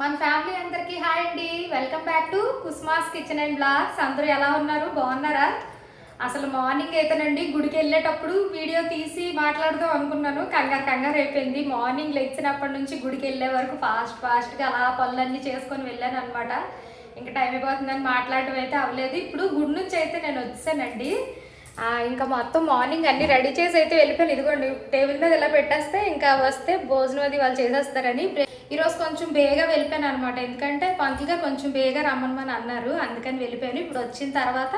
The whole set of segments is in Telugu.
మన ఫ్యామిలీ అందరికీ హాయ్ అండి. వెల్కమ్ బ్యాక్ టు కుస్మాస్ కిచెన్ అండ్ బ్లాగ్స్. అందరూ ఎలా ఉన్నారు? బాగున్నారా? అసలు మార్నింగ్ అయితేనండి గుడికి వెళ్ళేటప్పుడు వీడియో తీసి మాట్లాడదాం అనుకున్నాను. కంగారు కంగారు అయిపోయింది. మార్నింగ్ లేచినప్పటి నుంచి గుడికి వెళ్ళే వరకు ఫాస్ట్ ఫాస్ట్గా అలా పనులన్నీ చేసుకొని వెళ్ళాను అనమాట ఇంకా టైం అయిపోతుందని మాట్లాడడం అయితే అవ్వలేదు. ఇప్పుడు గుడి నుంచి అయితే నేను వచ్చానండి. ఇంకా మొత్తం మార్నింగ్ అన్ని రెడీ చేసి అయితే వెళ్ళిపోయాను. ఇదిగోండి టేబుల్ మీద ఇలా పెట్టేస్తే ఇంకా వస్తే భోజనం అది వాళ్ళు చేసేస్తారని ఈరోజు కొంచెం బేగా వెళ్ళిపోయాను అనమాట ఎందుకంటే పంకిగా కొంచెం బేగా రమ్మనమని అన్నారు. అందుకని వెళ్ళిపోయాను. ఇప్పుడు వచ్చిన తర్వాత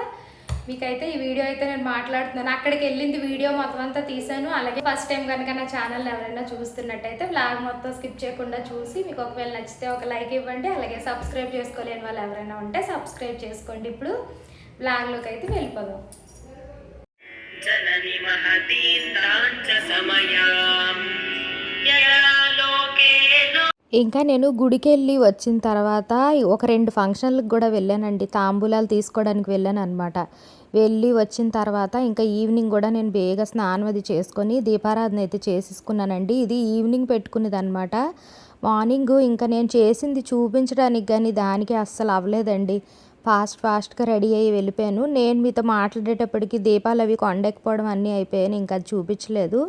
మీకైతే ఈ వీడియో అయితే నేను మాట్లాడుతున్నాను. అక్కడికి వెళ్ళింది వీడియో మొత్తం అంతా తీసాను అలాగే ఫస్ట్ టైం కనుక నా ఛానల్ ఎవరైనా చూస్తున్నట్టయితే బ్లాగ్ మొత్తం స్కిప్ చేయకుండా చూసి మీకు ఒకవేళ నచ్చితే ఒక లైక్ ఇవ్వండి. అలాగే సబ్స్క్రైబ్ చేసుకోలేని వాళ్ళు ఎవరైనా ఉంటే సబ్స్క్రైబ్ చేసుకోండి. ఇప్పుడు బ్లాగ్లోకి అయితే వెళ్ళిపోదాం. जननि महतीन्ताञ्च समयां यया लोके नो ఇంకా నేను గుడికి వెళ్ళి వచ్చిన తర్వాత ఒక రెండు ఫంక్షన్లకు కూడా వెళ్ళానండి తాంబూలాలు తీసుకోవడానికి వెళ్ళాను అనమాట వెళ్ళి వచ్చిన తర్వాత ఇంకా ఈవినింగ్ కూడా నేను బేగా స్నానం అది చేసుకొని దీపారాధన అయితే చేసేసుకున్నానండి ఇది ఈవినింగ్ పెట్టుకునేది అనమాట మార్నింగ్ ఇంకా నేను చేసింది చూపించడానికి కానీ దానికి అస్సలు అవ్వలేదండి ఫాస్ట్ ఫాస్ట్గా రెడీ అయ్యి వెళ్ళిపోయాను. నేను మీతో మాట్లాడేటప్పటికి దీపాలు అవి కొండెక్కిపోవడం అన్నీ అయిపోయాను ఇంకా అది చూపించలేదు.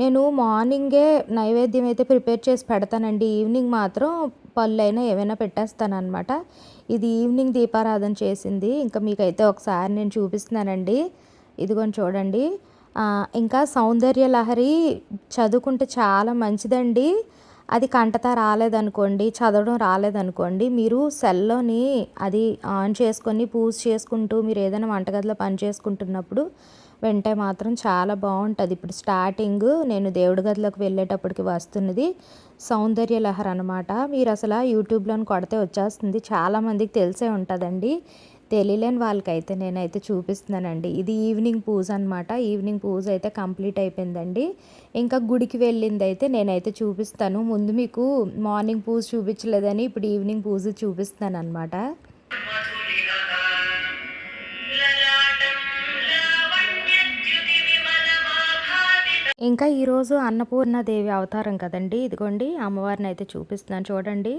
నేను మార్నింగే నైవేద్యం అయితే ప్రిపేర్ చేసి పెడతానండి. ఈవినింగ్ మాత్రం పళ్ళు అయినా ఏమైనా పెట్టేస్తానమాట ఇది ఈవినింగ్ దీపారాధన చేసింది. ఇంకా మీకైతే ఒకసారి నేను చూపిస్తున్నానండి. ఇదిగోని చూడండి. ఇంకా సౌందర్య లహరి చదువుకుంటే చాలా మంచిదండి. అది కంటత రాలేదనుకోండి చదవడం రాలేదనుకోండి మీరు సెల్లోని అది ఆన్ చేసుకొని పూజ చేసుకుంటూ మీరు ఏదైనా వంటగదిలో పని చేసుకుంటున్నప్పుడు వెంటే మాత్రం చాలా బాగుంటుంది. ఇప్పుడు స్టార్టింగ్ నేను దేవుడి గదిలోకి వెళ్ళేటప్పటికి వస్తున్నది సౌందర్య లహర్ అనమాట మీరు అసలు యూట్యూబ్లోని కొడితే వచ్చేస్తుంది. చాలామందికి తెలిసే ఉంటుందండి. తెలియలేని వాళ్ళకైతే నేనైతే చూపిస్తున్నానండి. ఇది ఈవినింగ్ పూజ అనమాట ఈవినింగ్ పూజ అయితే కంప్లీట్ అయిపోయిందండి. ఇంకా గుడికి వెళ్ళింది అయితే నేనైతే చూపిస్తాను. ముందు మీకు మార్నింగ్ పూజ చూపించలేదని ఇప్పుడు ఈవినింగ్ పూజ చూపిస్తున్నాను అనమాట ఇంకా ఈరోజు అన్నపూర్ణదేవి అవతారం కదండి. ఇదిగోండి అమ్మవారిని అయితే చూపిస్తున్నాను. చూడండి.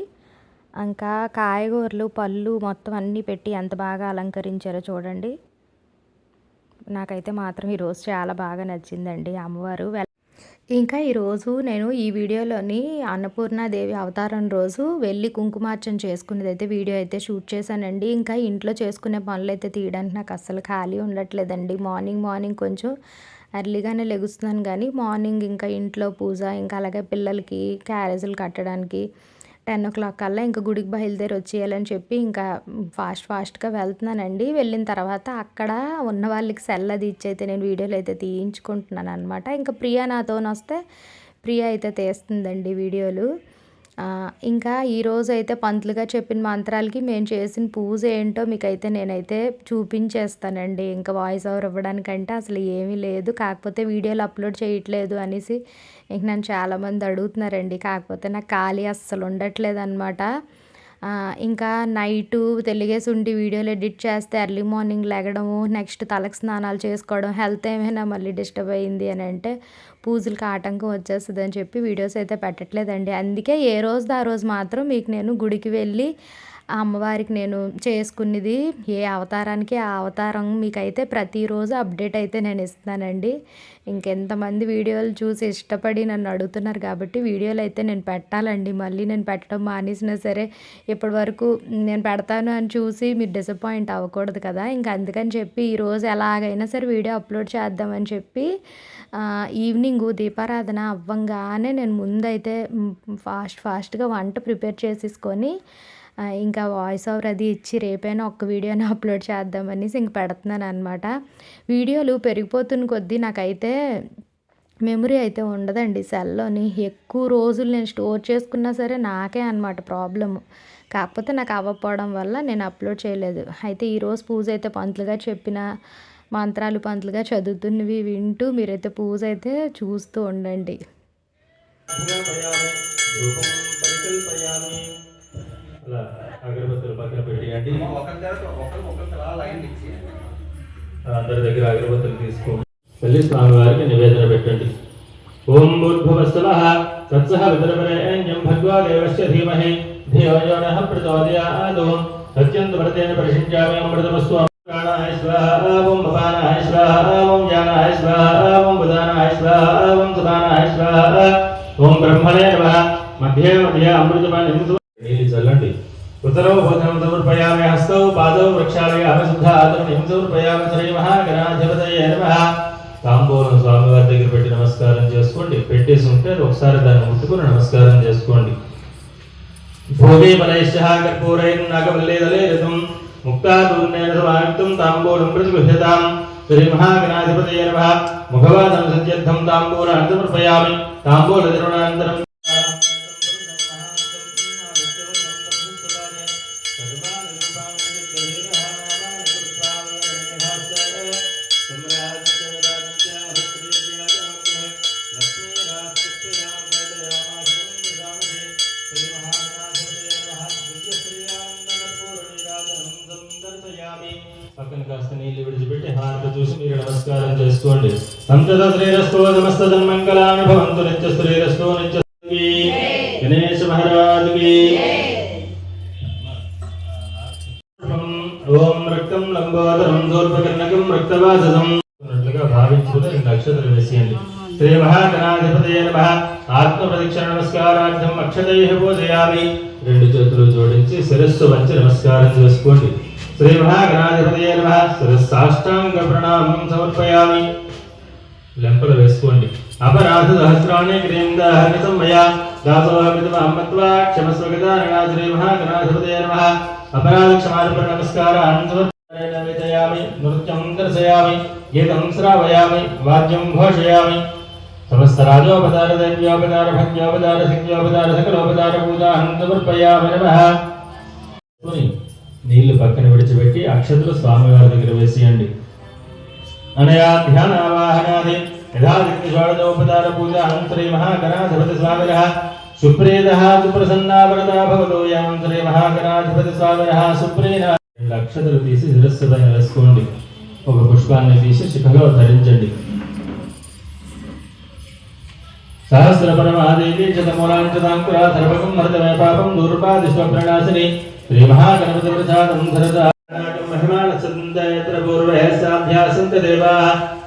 ఇంకా కాయగూరలు పళ్ళు మొత్తం అన్నీ పెట్టి ఎంత బాగా అలంకరించారో చూడండి. నాకైతే మాత్రం ఈరోజు చాలా బాగా నచ్చిందండి అమ్మవారు. ఇంకా ఈరోజు నేను ఈ వీడియోలోని అన్నపూర్ణాదేవి అవతారం రోజు వెళ్ళి కుంకుమార్చన చేసుకునేదైతే వీడియో అయితే షూట్ చేశానండి. ఇంకా ఇంట్లో చేసుకునే పనులు అయితే తీయడానికి నాకు అస్సలు ఖాళీ ఉండట్లేదండి. మార్నింగ్ మార్నింగ్ కొంచెం ఎర్లీగానే లెగుస్తున్నాను కానీ మార్నింగ్ ఇంకా ఇంట్లో పూజ ఇంకా అలాగే పిల్లలకి క్యారేజీలు కట్టడానికి టెన్ ఓ క్లాక్ కల్లా ఇంకా గుడికి బయలుదేరి వచ్చేయాలని చెప్పి ఇంకా ఫాస్ట్ ఫాస్ట్గా వెళ్తున్నానండి. వెళ్ళిన తర్వాత అక్కడ ఉన్న వాళ్ళకి సెల్ అది ఇచ్చైతే అయితే నేను వీడియోలు అయితే తీయించుకుంటున్నాను అనమాట ఇంకా ప్రియా నాతోనొస్తే వస్తే ప్రియా అయితే తీస్తుందండి వీడియోలు. ఇంకా ఈరోజు అయితే పంతులుగా చెప్పిన మంత్రాలకి మేము చేసిన పూజ ఏంటో మీకైతే నేనైతే చూపించేస్తానండి. ఇంకా వాయిస్ ఓవర్ ఇవ్వడానికంటే అసలు ఏమీ లేదు. కాకపోతే వీడియోలు అప్లోడ్ చేయట్లేదు అనేసి ఇంక నన్ను చాలామంది అడుగుతున్నారండి. కాకపోతే నాకు ఖాళీ అస్సలు ఉండట్లేదు అనమాట ఇంకా నైటు తెలిగేసి ఉండి వీడియోలు ఎడిట్ చేస్తే ఎర్లీ మార్నింగ్ లెగడము నెక్స్ట్ తలకు స్నానాలు చేసుకోవడం హెల్త్ ఏమైనా మళ్ళీ డిస్టర్బ్ అయింది అని అంటే పూజలకు ఆటంకం వచ్చేస్తుంది అని చెప్పి వీడియోస్ అయితే పెట్టట్లేదండి. అందుకే ఏ రోజు ఆ రోజు మాత్రం మీకు నేను గుడికి వెళ్ళి ఆ అమ్మవారికి నేను చేసుకున్నది ఏ అవతారానికి ఆ అవతారం మీకైతే ప్రతిరోజు అప్డేట్ అయితే నేను ఇస్తానండి ఇంకెంతమంది వీడియోలు చూసి ఇష్టపడి నన్ను అడుగుతున్నారు కాబట్టి వీడియోలు అయితే నేను పెట్టాలండి. మళ్ళీ నేను పెట్టడం మానేసినా సరే ఇప్పటి వరకు నేను పెడతాను అని చూసి మీరు డిసప్పాయింట్ అవ్వకూడదు కదా. ఇంకా అందుకని చెప్పి ఈరోజు ఎలాగైనా సరే వీడియో అప్లోడ్ చేద్దామని చెప్పి ఆ, ఈవినింగ్ దీపారాధన అవ్వంగానే నేను ముందైతే ఫాస్ట్ ఫాస్ట్గా వంట ప్రిపేర్ చేసేసుకొని ఇంకా వాయిస్ ఓవర్ అది ఇచ్చి రేపైనా ఒక్క వీడియోని అప్లోడ్ చేద్దామనేసి ఇంక పెడుతున్నాను అనమాట వీడియోలు పెరిగిపోతున్న కొద్దీ నాకైతే మెమరీ అయితే ఉండదండి సెల్లోని. ఎక్కువ రోజులు నేను స్టోర్ చేసుకున్నా సరే నాకే అనమాట ప్రాబ్లము కాకపోతే నాకు అవ్వకపోవడం వల్ల నేను అప్లోడ్ చేయలేదు. అయితే ఈరోజు పూజ అయితే పంతులుగా చెప్పిన మంత్రాలు పంతులుగా చదువుతున్నవి వింటూ మీరైతే పూజ అయితే చూస్తూ ఉండండి. అలా అగరబత్తులు పక్కన పెట్టేయండి ఒకరి తర్వాత ఒకరు ఒకరికి అలా లైన్ ఇచ్చి అందరి దగ్గర అగరబత్తులు తీసుకోండి మళ్ళీ స్వామివారికి నివేదన పెట్టండి ఓం భూర్భువస్సవ తత్సహ విద్రవరేణ్యం భగవా దేవస్య ధీమహి धियो यो नः प्रचोदयादो सत्यन्तु व्रतेन परिषिञ्चामि अमृतमस्तु प्राणाय स्वाहा ॐ भवानाय स्वाहा ॐ ज्ञानाय स्वाहा ॐ बुधानाय स्वाहा ॐ सुधानाय स्वाहा ॐ ब्रह्मणे नमः मध्ये मध्ये अमृतपानं నీళ్ళు చల్లండి ఉత్తరో భోజనం సమర్పయామి హస్తౌ పాదౌ వృక్షాలయామి శుద్ధ ఆదరణం సమర్పయామి శ్రీ మహాగణాధిపతయ నమః. తాంబూలం స్వామివారి దగ్గర పెట్టి నమస్కారం చేసుకోండి. పెట్టేసి ఉంటే ఒకసారి దాన్ని ముట్టుకుని నమస్కారం చేసుకోండి. భోగే బలైశ్చ కర్పూరైర్నాగవల్లేదలేరితం ముక్తాదూర్ణేన సమాయుక్తం తాంబూలం ప్రతిగృహ్యతాం శ్రీ మహాగణాధిపతయ నమ. ముఖవాదం సత్యర్థం తాంబూలాన్ని సమర్పయామి. తాంబూల తిరుణానంతరం నమస్కారం చేసుకోండి సంతత శ్రీరస్తో నమస్త మంగళాన్ని భవంతు నిత్య శ్రీరస్తో నిత్య గణేశ మహారాజుకి. ఓం రక్తం లంబోదరం దూర్పకర్ణకం రక్తవాససం అన్నట్లుగా భావించుకుని రెండు అక్షతలు వేసేయండి. శ్రీ మహాగణాధిపతయ ఆత్మ ప్రదక్షిణ నమస్కారార్థం పూజయామి. రెండు చేతులు జోడించి శిరస్సు వంచి నమస్కారం చేసుకోండి. శ్రీ మహాగణాధిపతయ నమః. ప్రణామం సమర్పయామి. లెంపలు వేసుకోండి. అపరాధ సహస్రాణి క్రీందాహరితం మయా. దాసోహమితం అమ్మత్వా క్షమస్వ గదారణా శ్రీ మహాగణాధిపతయ నమః. అపరాధ క్షమార్పణ నమస్కారాన్ సమర్పయామి నృత్యం దర్శయామి. గీతం శ్రావయామి. వాద్యం ఘోషయామి. సమస్త రాజోపదార దైవ్యోపదార భక్త్యోపదార శక్త్యోపదార సకలోపదార పూజాహం సమర్పయామి నమ. పోనీ, నీళ్ళు పక్కన విడిచిపెట్టి అక్షతలు స్వామివారి దగ్గర వేసేయండి. అనయా ధ్యానావాహనాది యథాదిగ్నిషోడోపదార పూజ అనంతరే మహాగణాధిపతి స్వామిన సుప్రేద సుప్రసన్నా భవతో యం మహాగణాధిపతి స్వామిన సుప్రీత రెండు అక్షతలు తీసి శిరస్సు పైన వేసుకోండి. ఒక పుష్పాన్ని తీసి శిఖలో ధరించండి. సహస్రపరమాదేవి శతమూలాంచతాంకురా సర్వకం మృతమే పాపం దూర్పాదిష్వప్రణాశిని శ్రీ మహాగణపతి ప్రసాదం ధరత మహిమానసందయత్ర పూర్వే సాభ్యాసంత దేవా.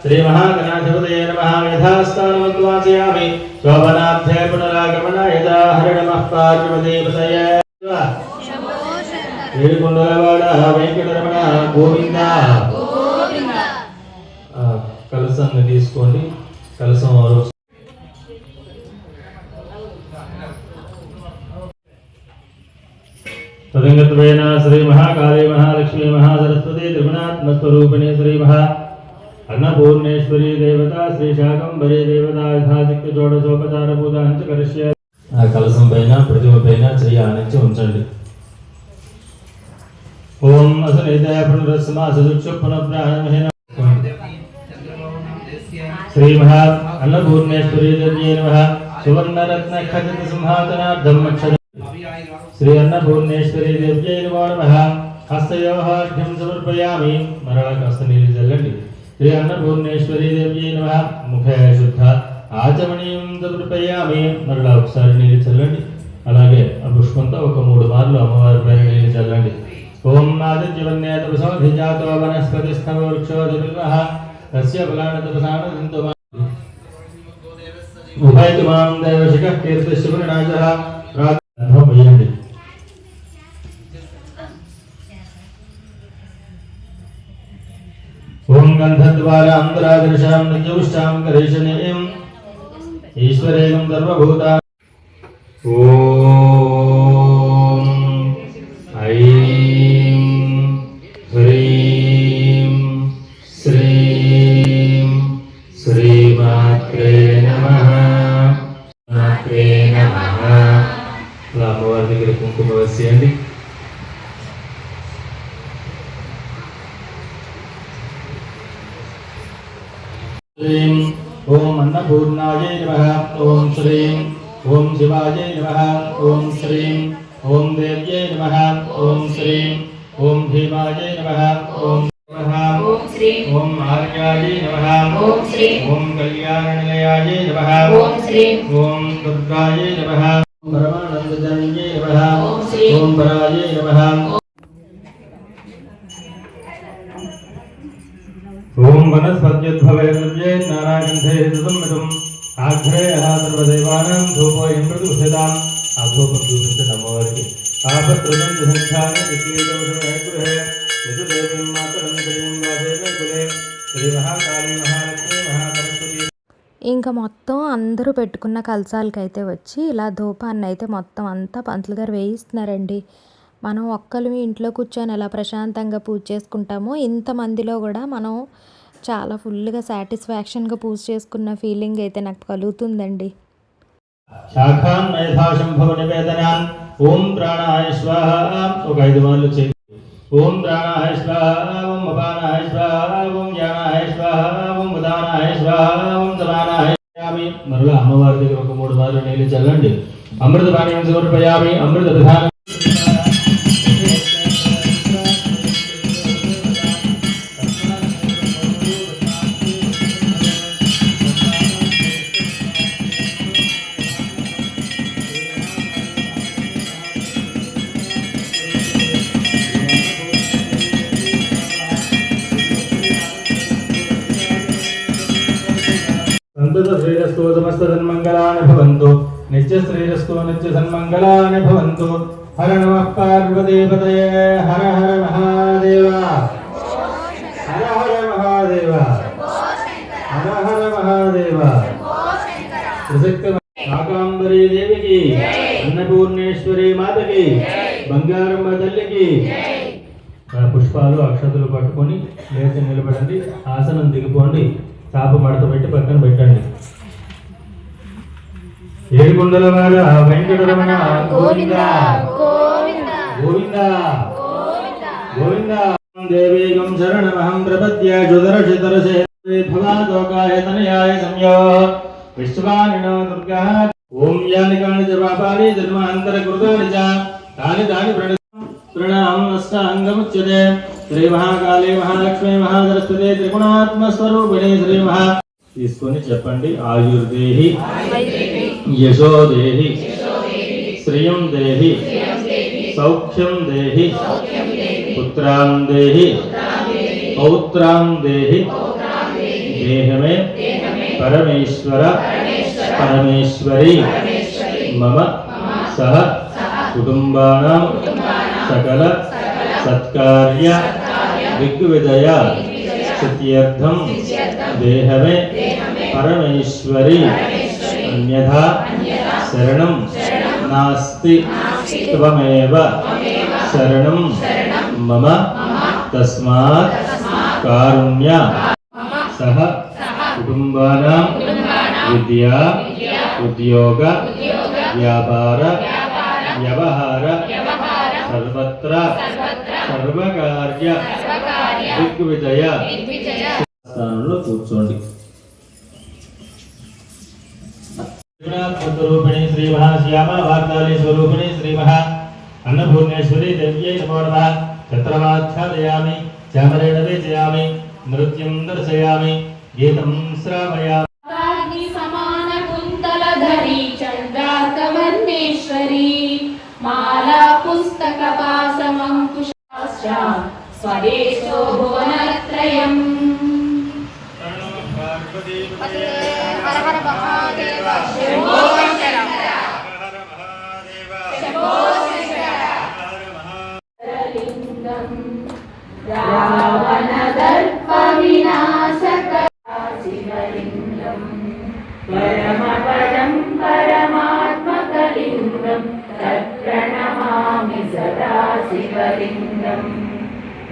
శ్రీ మహాగణాధిపతయ నమః. యథాస్థానమద్వాసయామి శోభనాభ్యే పునరాగమన యథాహర నమః. పార్వదేవతయ ఏడుకొండలవాడ వెంకటరమణ గోవింద. ఆ, కలసాన్ని తీసుకోండి. కలసం ఆరో తదంగత్వేన శ్రీ మహాకాళీ మహాలక్ష్మీ మహాసరస్వతి త్రిగుణాత్మస్వరూపిణి శ్రీ మహా అన్నపూర్ణేశ్వరి దేవత శ్రీ శాకంబరి దేవత యథాశక్తి షోడశోపచార పూజ అంచ కరిష్య ఆ కలసం పైన ప్రతిమ పైన చెయ్యి ఆనించి ఉంచండి. ఓం అసనేతయ పునరస్మా సదుక్ష పునఃప్రాణమహేన శ్రీ మహా అన్నపూర్ణేశ్వరి దేవ్యై నమః। సువర్ణరత్న ఖచిత సింహాసనార్థం అక్షర శ్రీ అన్నపూర్ణేశ్వరి దేవ్యై నమో నమః హస్తయోహాఢ్యం సమర్పయామి. మరల కాస్త నీళ్ళు చల్లండి శ్రీ అన్నపూర్ణేశ్వరి దేవ్యై నమః. ముఖే శుద్ధ ఆచమనీయం సమర్పయామి. మరల ఒకసారి నీళ్ళు చల్లండి. అలాగే ఆ పుష్పంతో ఒక మూడు మార్లు అమ్మవారి పైన నీళ్ళు చల్లండి. ఓం ఆదిత్యవన్య తపసోధిజాతో వనస్పతిస్థవ వృక్షోధిపిల్వః తస్య ఫలాన తపసానదింతు ఉభయతు మాం దైవశిఖ కీర్తిశుభనాశః ప్రార్థనమయ్యండి గంధద్వార అంతరాదర్శాం నిజుష్టాం కరేషణీయం ఈశ్వరేయం సర్వభూత ఓం ఐం హ్రీం శ్రీం శ్రీమాత్రే నమః మాత్రే నమః అలా దగ్గర కుంకుమ వేసేయండి శ్రీం ఓం అన్నపూర్ణాయై నమః ఓం శ్రీం ఓం శివాయై నమః ఓం శ్రీం ఓం దేవ్యై నమః ఓం శ్రీం ఓం భీమాయై నమః ఓం నమః ఓం శ్రీం ఓం ఆర్యాయై నమః ఓం శ్రీం ఓం కళ్యాణనిలయాయై నమః ఓం శ్రీం ఓం దుర్గాయై నమః పరమానందజనన్యై నమః ఓం ఓం పరాయే నమః ఓం సర్వదేవానాం ధూపోయం ప్రతిష్ఠితాం ఆ ధూపం చూపించండి నమ్మవారికి మాతరం శ్రీం వాదేవే కులే శ్రీ మహాకాళీ మహాలక్ష్మి మహాసరస్వతి ఇంకా మొత్తం అందరూ పెట్టుకున్న కలసాలకైతే వచ్చి ఇలా ధూపాన్ని అయితే మొత్తం అంతా పంతులు గారు వేయిస్తున్నారండి. మనం ఒక్కరు ఇంట్లో కూర్చొని ఎలా ప్రశాంతంగా పూజ చేసుకుంటామో ఇంతమందిలో కూడా మనం చాలా ఫుల్గా సాటిస్ఫాక్షన్గా పూజ చేసుకున్న ఫీలింగ్ అయితే నాకు కలుగుతుందండి. శాఖాన్ మేధాశంభవ నివేదనాన్ ఓం ప్రాణాయ స్వాహ. ఒక ఐదు మార్లు చేయి. ఓం ప్రాణాయ స్వాహ. ఓం అపానాయ స్వాహ. ఓం జ్ఞానాయ స్వాహ. ఓం ఉదానాయ స్వాహ. ఓం మరలా అమ్మవారి దగ్గర ఒక మూడు మార్లు నీళ్ళు చల్లండి. అమృత పానీయం సమర్పయామి అమృత ప్రధాన శ్రీరస్తు సమస్త సన్మంగళాని భవంతు నిత్య శ్రీరస్తు నిత్య సన్మంగళాని భవంతు హర నమ పార్వతీపతయే. హర హర మహాదేవ. హర హర మహాదేవ. హర హర మహాదేవ. ప్రసక్త శాకాంబరీ దేవికి అన్నపూర్ణేశ్వరి మాతకి బంగారమ్మ తల్లికి పుష్పాలు అక్షతలు పట్టుకొని లేచి నిలబడండి ఆసనం దిగిపోండి చాప మడత పెట్టి పక్కన పెట్టండి. ఏడుకొండల వాడ వెంకటరమణ గోవింద గోవింద గోవింద దేవీగం శరణమహం ప్రపద్య జుదరశితరసే భవాదోకాయ తనయాయ సంయో విశ్వానినో దుర్గా. ఓం యాని కాని చ పాపాని జన్మాంతర కృతాని చ. తాని తాని ప్రణి ప్రణామం అష్టాంగముచ్యతే. శ్రీ మహాకాళీ మహాలక్ష్మి మహాసరస్వతి త్రిగుణాత్మ స్వరూపిణి శ్రీ మహా తీసుకొని చెప్పండి ఆయుర్దేహి. यशो देहि। श्रियं देहि। सौख्यं देहि। पुत्रां देहि। पौत्रां देहि। देह। में परमेश्वर। परमेश्वरी। मम सह कुटुम्बानां सकल सत्कार्य। दिग्विजय। सिद्ध्यर्थं देह में परमेश्वरी। అన్యథా శరణం నాస్తి త్వమేవ శరణం మమ తస్మాత్ కారుణ్య సహ కుటుంబానాం విద్యా ఉద్యోగ వ్యాపార వ్యవహార సర్వత్ర సర్వకార్య దిగ్విజయ స్థానంలో కూర్చోండి। రూపిణి శ్రీ మహాశ్యామ వాగ్దాలి స్వరూపిణి శ్రీ మహా అన్నపూర్ణేశ్వరి దేవ్యై నమో నమ చత్రమాచ్ఛాదయామి చామరేణ వేచయామి నృత్యం దర్శయామి గీతం శ్రావయామి అగ్ని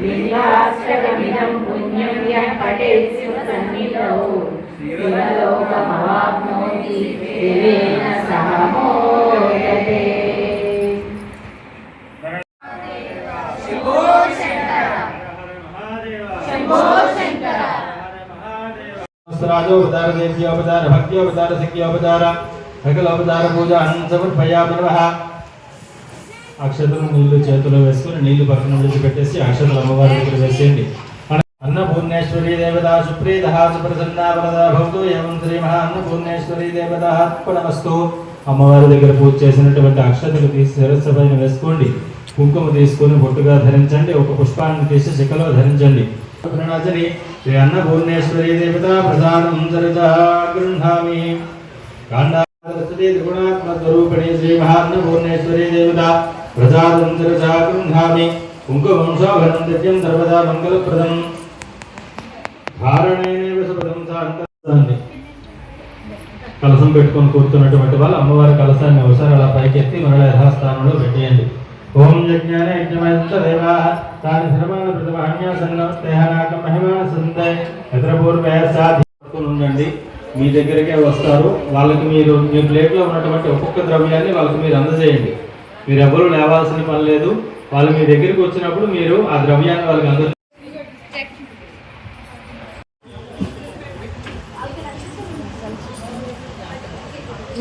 విద్యాష్టకమిదం పుణ్యం యః పఠేత్ శివసన్నిధౌ శివలోకమవాప్నోతి దేవేన సహ మోదతే దేవ్యోపచార భక్త్యోపచార సకలోపచార పూజ నమః అక్షతలు నీళ్ళు చేతిలో వేసుకుని నీళ్ళు పక్కన విడిచిపెట్టేసి అక్షతలు అమ్మవారి దగ్గర వేసేయండి. అన్నపూర్ణేశ్వరీ దేవత సుప్రీత సుప్రసన్నా వరదా భవతు ఏవం శ్రీ మహా అన్నపూర్ణేశ్వరీ దేవత అర్పణమస్తు. అమ్మవారి దగ్గర పూజ చేసినటువంటి అక్షతలు తీసి శిరస్సు పైన వేసుకోండి. కుంకుమ తీసుకొని బొట్టుగా ధరించండి. ఒక పుష్పాన్ని తీసి శిఖలో ధరించండి. ప్రణాచని శ్రీ అన్నపూర్ణేశ్వరి దేవత ప్రసాదం సరజా గృహామి. కాండాసరస్వతి త్రిగుణాత్మస్వరూపిణి శ్రీ మహాన్నపూర్ణేశ్వరి దేవత ప్రసాదం సరజా సర్వదా మంగళప్రదం ధారణేనేవ సుపదం సాంతాన్ని కలసం పెట్టుకొని కూర్చున్నటువంటి వాళ్ళు అమ్మవారి కలసాన్ని ఒకసారి అలా పైకెత్తి మరల యథాస్థానంలో పెట్టేయండి. ఓం యజ్ఞాన యజ్ఞమంత దేవా తాని ధర్మాన ప్రతిమాన్యాసన్నోత్తేహనాకం మహిమాన సంతే ఎత్ర పూర్వే సాధి. ఉండండి. మీ దగ్గరికే వస్తారు. వాళ్ళకి మీరు మీ ప్లేట్లో ఉన్నటువంటి ఒక్కొక్క ద్రవ్యాన్ని వాళ్ళకి మీరు అందజేయండి. మీరెవరూ లేవాల్సిన పని లేదు. వాళ్ళు మీ దగ్గరికి వచ్చినప్పుడు మీరు ఆ ద్రవ్యాన్ని వాళ్ళకి అందరు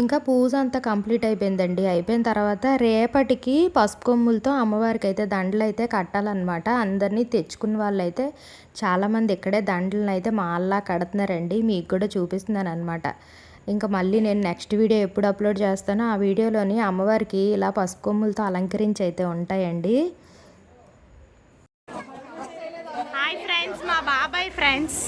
ఇంకా పూజ అంతా కంప్లీట్ అయిపోయిందండి. అయిపోయిన తర్వాత రేపటికి పసుపు కొమ్ములతో అమ్మవారికి అయితే దండలు అయితే కట్టాలన్నమాట. అందరినీ తెచ్చుకున్న వాళ్ళు అయితే చాలామంది ఇక్కడే దండలను అయితే మాల్లా కడుతున్నారండి. మీకు కూడా చూపిస్తున్నాను అనమాట ఇంకా మళ్ళీ నేను నెక్స్ట్ వీడియో ఎప్పుడు అప్లోడ్ చేస్తానో ఆ వీడియోలోని అమ్మవారికి ఇలా పసుపు కొమ్ములతో అలంకరించి అయితే ఉంటాయండి హాయ్ ఫ్రెండ్స్ మా బాబాయ్ ఫ్రెండ్స్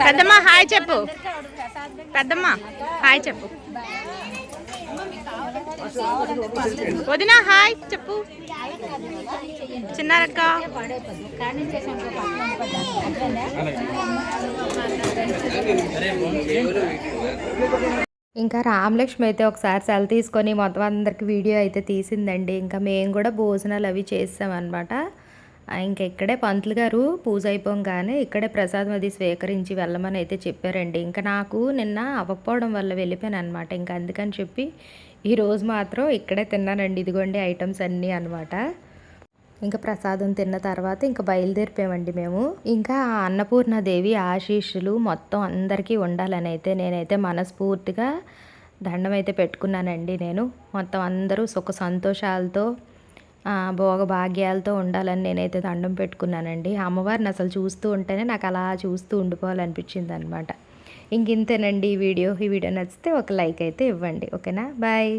పెద్దమ్మ హాయ్ చెప్పు. పెద్దమ్మ హాయ్ చెప్పు. వదిన హాయ్ చెప్పు. చిన్నారక్క. ఇంకా రామలక్ష్మి అయితే ఒకసారి సెల్ తీసుకొని మొత్తం అందరికి వీడియో అయితే తీసిందండి. ఇంకా మేము కూడా భోజనాలు అవి చేసామన్నమాట ఇంకా ఇక్కడే పంతులు గారు పూజ అయిపోగానే ఇక్కడే ప్రసాదం అది స్వీకరించి వెళ్ళమని అయితే చెప్పారండి. ఇంకా నాకు నిన్న అవ్వకపోవడం వల్ల వెళ్ళిపోయాను అనమాట ఇంకా అందుకని చెప్పి ఈరోజు మాత్రం ఇక్కడే తిన్నానండి. ఇదిగోండి ఐటమ్స్ అన్నీ అనమాట ఇంకా ప్రసాదం తిన్న తర్వాత ఇంకా బయలుదేరిపోయామండి మేము. ఇంకా అన్నపూర్ణదేవి ఆశీస్సులు మొత్తం అందరికీ ఉండాలని అయితే నేనైతే మనస్ఫూర్తిగా దండం అయితే పెట్టుకున్నానండి నేను. మొత్తం అందరూ సుఖ సంతోషాలతో భోగ భాగ్యాలతో ఉండాలని నేనైతే దండం పెట్టుకున్నానండి. అమ్మవారిని అసలు చూస్తూ ఉంటేనే నాకు అలా చూస్తూ ఉండిపోవాలనిపించింది అనమాట ఇంక ఇంతేనండి ఈ వీడియో. ఈ వీడియో నచ్చితే ఒక లైక్ అయితే ఇవ్వండి. ఓకేనా? బాయ్.